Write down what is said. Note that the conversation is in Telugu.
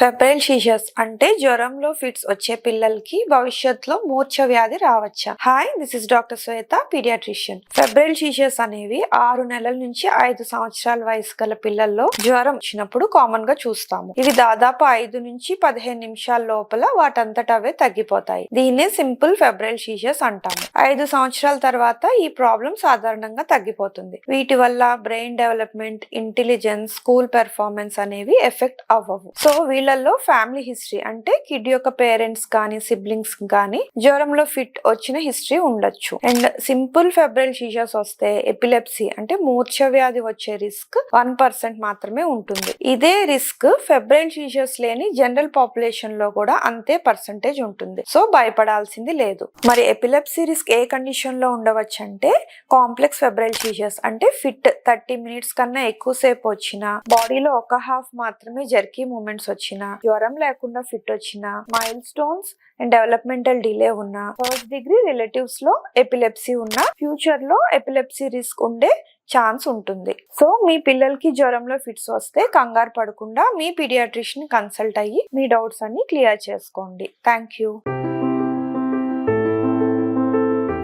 ఫెబ్రైల్ సీజర్స్ అంటే జ్వరంలో ఫిట్స్ వచ్చే పిల్లలకి భవిష్యత్తులో మూర్ఛ వ్యాధి రావచ్చా? Hi this is doctor Shweta paediatrician febrile seizures అనేవి ఆరు నెలల నుంచి ఐదు సంవత్సరాల వయసు గల పిల్లల్లో జ్వరం వచ్చినప్పుడు కామన్గా చూస్తాము. ఇవి దాదాపు ఐదు నుంచి పదిహేను నిమిషాల లోపల వాటంతట అవే తగ్గిపోతాయి. దీన్నే సింపుల్ ఫెబ్రైల్ సీజర్స్ అంటాము. ఐదు సంవత్సరాల తర్వాత ఈ ప్రాబ్లం సాధారణంగా తగ్గిపోతుంది. వీటి వల్ల brain development intelligence school performance అనేవి ఎఫెక్ట్ అవ్వవు. సో వీళ్ళల్లో ఫ్యామిలీ హిస్టరీ అంటే కిడ్ యొక్క పేరెంట్స్ కానీ సిబ్లింగ్స్ కానీ జ్వరంలో ఫిట్ వచ్చిన హిస్టరీ ఉండొచ్చు. అండ్ సింపుల్ ఫెబ్రల్ సీజర్స్ వస్తే ఎపిలెప్సీ అంటే మూర్ఛ వ్యాధి వచ్చే రిస్క్ వన్ పర్సెంట్ మాత్రమే ఉంటుంది. ఇదే రిస్క్ ఫెబ్రైల్ సీజర్స్ లేని జనరల్ పాపులేషన్లో కూడా అంతే పర్సంటేజ్ ఉంటుంది. సో భయపడాల్సింది లేదు. మరి ఎపిలెప్సీ రిస్క్ ఏ కండిషన్లో ఉండవచ్చు అంటే కాంప్లెక్స్ ఫెబ్రైల్ సీజర్స్ అంటే ఫిట్ థర్టీ మినిట్స్ కన్నా ఎక్కువసేపు వచ్చిన బాడీలో ఒక హాఫ్ మాత్రమే జర్కీ మూమెంట్స్ వచ్చినా జ్వరం లేకుండా ఫిట్ వచ్చినా milestones and developmental delay ఉన్న ఫస్ట్ డిగ్రీ రిలేటివ్స్లో ఎపిలెప్సీ ఉన్న ఫ్యూచర్లో ఎపిలెప్సీ రిస్క్ ఉండే ఛాన్స్ ఉంటుంది. సో మీ పిల్లలకి జ్వరంలో ఫిట్స్ వస్తే కంగారు పడకుండా మీ పీడియాట్రిషియన్ కన్సల్ట్ అయ్యి మీ డౌట్స్ అన్ని క్లియర్ చేసుకోండి. Thank you